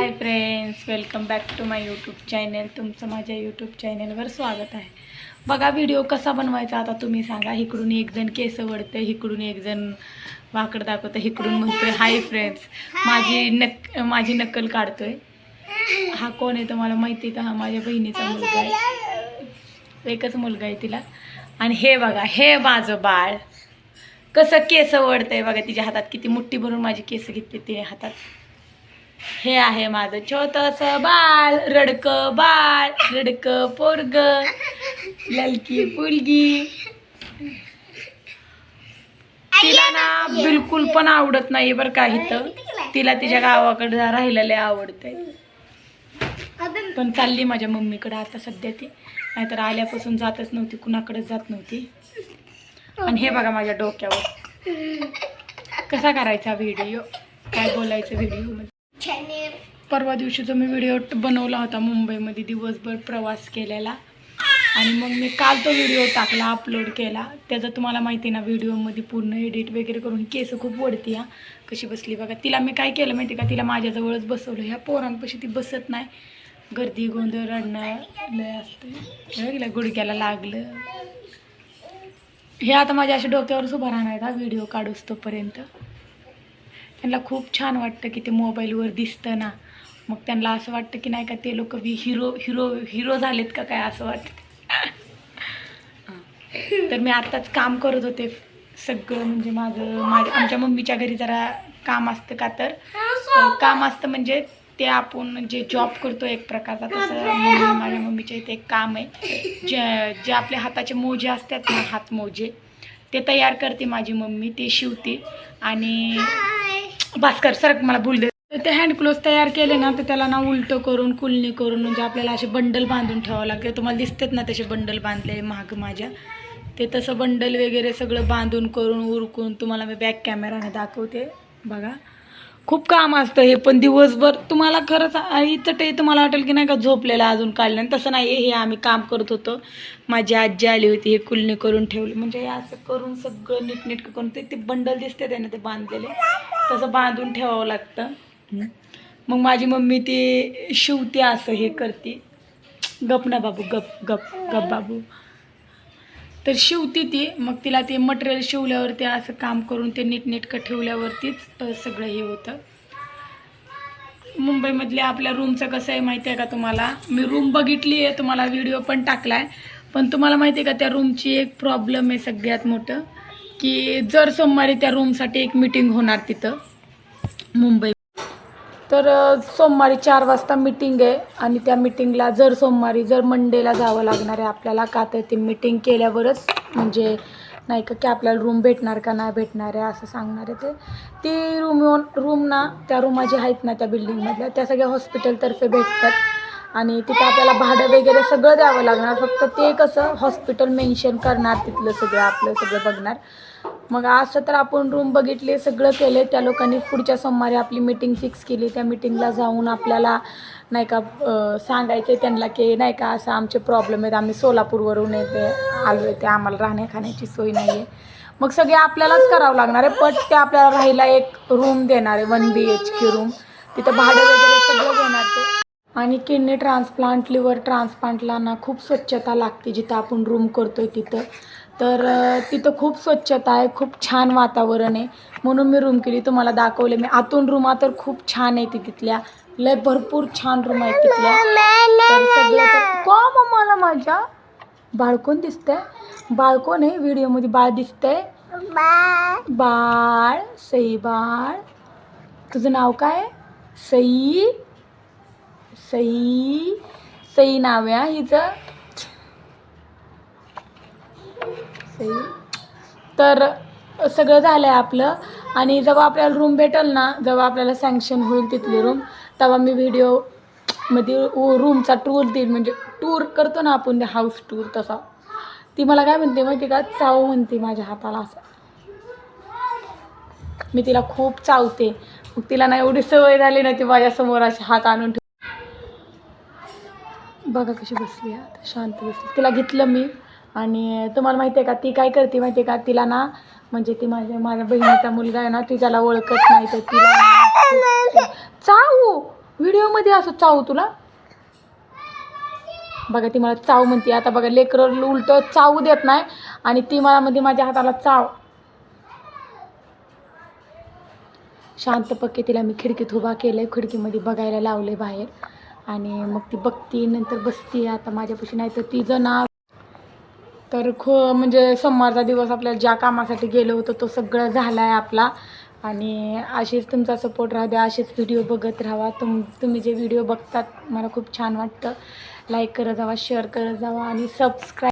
Hi friends welcome back to my YouTube channel तुमचं माझ्या YouTube चॅनलवर स्वागत आहे. बघा व्हिडिओ कसा बनवायचा आता तुम्ही सांगा. इकडून एक जण केस वडतं इकडून एक जण वाकड दाखवतं इकडून म्हणतोय हाय फ्रेंड्स माझी नक माझी नक्कल काढतोय. हा कोण आहे तुम्हाला माहिती आहे का? हा माझ्या बहिणीचा मुलगा आहे. एकच मुलगा आहे तिला. आणि हे बघा हे माझं बाळ. कसं केस वडतंय बघा तिच्या हातात किती मुठ्ठी भरून माझी केस घेतली तिने हातात. हे आहे माझं छोटस बाळ रडक बाळ रडक पोरग ललकी पुलगी तिला ना बिलकुल पण आवडत नाही बरं का इथं. तिला तिच्या गावाकडे राहिलेले लय आवडतंय. पण चालली माझ्या मम्मीकडे आता सध्या ती. नाहीतर आल्यापासून जातच नव्हती कुणाकडे जात नव्हती. आणि हे बघा माझ्या डोक्यावर. कसा करायचा व्हिडिओ काय बोलायचं व्हिडिओ परवा दिवशी जो मी व्हिडिओ बनवला होता मुंबईमध्ये दिवसभर प्रवास केलेला. आणि मग मी काल तो व्हिडिओ टाकला अपलोड केला. त्याचं तुम्हाला माहिती आहे ना व्हिडिओमध्ये पूर्ण एडिट वगैरे करून केस खूप वडती हा. कशी बसली बघा. तिला मी काय केलं माहिती का? तिला माझ्याजवळच बसवलं. ह्या पोरांपाशी ती बसत नाही. गर्दी गोंधळ रडणं लय असतं. गेलं गुडघ्याला लागलं. हे आता माझ्या अशा डोक्यावरच उभं राहणार हा व्हिडिओ काढूस तोपर्यंत. त्यांना खूप छान वाटतं की ते मोबाईलवर दिसतं ना. मग त्यांना असं वाटतं की नाही का ते लोक बी हिरो हिरो हिरो झालेत का काय असं वाटतं. तर मी आत्ताच काम करत होते. सगळं म्हणजे माझं माझ्या आमच्या मम्मीच्या घरी जरा काम असतं का तर. काम असतं म्हणजे ते आपण जे जॉब करतो एक प्रकारचा तसं माझ्या मम्मीच्या इथे एक काम आहे. जे जे आपले हाताचे मोजे असतात ना हात मोजे ते तयार करते माझी मम्मी ते शिवते. आणि भास्कर सर मला बोल दे. ते हँड क्लोज तयार केले ना तर त्याला ना उलटं करून कुलणी करून म्हणजे आपल्याला असे बंडल बांधून ठेवावं लागते. तुम्हाला दिसतात ना तसे बंडल बांधले महाग माझ्या. ते तसं बंडल वगैरे सगळं बांधून करून उरकून तुम्हाला मी बॅक कॅमेराने दाखवते. बघा. खूप काम असतं हे पण दिवसभर तुम्हाला खरंच आईचं ते तुम्हाला वाटेल की नाही का झोपलेलं अजून काढलं तसं नाही हे आम्ही काम करत होतो. माझी आजी आली होती हे कुलणी करून ठेवली. म्हणजे हे असं करून सगळं नीटनेटकं करून ते ते बंडल दिसते त्याने ते बांधलेले. तसं बांधून ठेवावं लागतं. मग माझी मम्मी ती शिवते असं हे करते. गप ना बाबू गप गप गप बाबू. तर शिवते ती. मग तिला ते मटेरियल शिवल्यावर ते असं काम करून ते नीटनेटकं ठेवल्यावरतीच सगळं हे होतं. मुंबईमधल्या आपल्या रूमचं कसं आहे माहिती आहे का तुम्हाला? मी रूम बघितली आहे तुम्हाला व्हिडिओ पण टाकला आहे पण तुम्हाला माहिती आहे का त्या रूमची एक प्रॉब्लेम आहे सगळ्यात मोठं? की जर सोमवारी त्या रूमसाठी एक मिटिंग होणार तिथं मुंबई. तर सोमवारी चार वाजता मिटिंग आहे आणि त्या मिटिंगला जर सोमवारी जर मंडेला जावं लागणार आहे आपल्याला का तर ती मिटिंग केल्यावरच म्हणजे नाही का की आपल्याला रूम भेटणार का नाही भेटणार आहे असं सांगणार आहे ते. ती रूम रूम ना त्या रूमा ज्या आहेत ना त्या बिल्डिंगमधल्या त्या सगळ्या हॉस्पिटलतर्फे भेटतात. आणि तिथं आपल्याला भाडं वगैरे सगळं द्यावं लागणार. फक्त ते कसं हॉस्पिटल मेन्शन करणार तिथलं सगळं आपलं सगळं बघणार. मग असं तर आपण रूम बघितले सगळं केले त्या लोकांनी पुढच्या सोमवारी आपली मीटिंग फिक्स केली. त्या मिटिंगला जाऊन आपल्याला नाही का सांगायचं त्यांना की नाही का असं आमचे प्रॉब्लेम आहेत. आम्ही सोलापूरवरून येते आलो आहे. ते आम्हाला राहण्या खाण्याची सोय नाही आहे मग सगळे आपल्यालाच करावं लागणार आहे. पट ते आपल्याला राहायला एक रूम देणार आहे one B H K room तिथं भाडं वगैरे आणि किडनी ट्रान्सप्लांट लिव्हर ट्रान्सप्लांटला ना खूप स्वच्छता लागते. जिथं आपण रूम करतोय तिथं. तर तिथं खूप स्वच्छता आहे खूप छान वातावरण आहे. म्हणून मी रूम केली. तुम्हाला दाखवले मी. आतून रूमा तर खूप छान आहे ती तिथल्या. लय भरपूर छान रूम आहेत तिथल्या. तर सगळं तर को मम्माला माझ्या? बाळकोण दिसतंय? बाळकोण आहे व्हिडिओमध्ये? बाळ दिसतंय? बाळ. सई बाळ. तुझं नाव काय? सई. सई सई नाव आहे हिचं. सई. तर सगळं झालं आहे आपलं. आणि जेव्हा आपल्याला रूम भेटेल ना जेव्हा आपल्याला सँक्शन होईल तिथली रूम तेव्हा मी व्हिडिओमध्ये रूमचा टूर देईल म्हणजे टूर करतो ना आपण हाऊस टूर तसा. ती मला काय म्हणते माहिती का? चाव म्हणते माझ्या हाताला असं. मी तिला खूप चावते. मग तिला ना एवढी सवय झाली ना ती माझ्यासमोर असे हात आणून बघा कशी बसली आहे. आता शांत बसली. तिला घेतलं मी. आणि तुम्हाला माहिती आहे का ती काय करते माहिती आहे का? तिला ना म्हणजे ती माझ्या माझ्या बहिणीचा मुलगा आहे ना ती त्याला ओळखत नाही तर तिला चाऊ हो. व्हिडिओमध्ये असं चावू तुला. बघा ती मला चाव म्हणते. आता बघा लेकरं उलट चावू देत नाही. आणि ती मला म्हणते माझ्या हाताला चाव. शांत पक्के तिला मी खिडकीत उभा केलं आहे खिडकीमध्ये बघायला लावले बाहेर. आणि मग ती बघती नंतर बसती आता माझ्यापाशी नाही तर तिचं नाव. तर खो म्हणजे सोमवारचा दिवस आपल्याला ज्या कामासाठी गेलो होतो तो सगळं झाला आहे आपला. आणि अशीच तुमचा सपोर्ट राहू द्या असेच व्हिडिओ बघत राहा. तुम तुम्ही जे व्हिडिओ बघतात मला खूप छान वाटतं. लाईक करत जावा शेअर करत जावा आणि सबस्क्राईब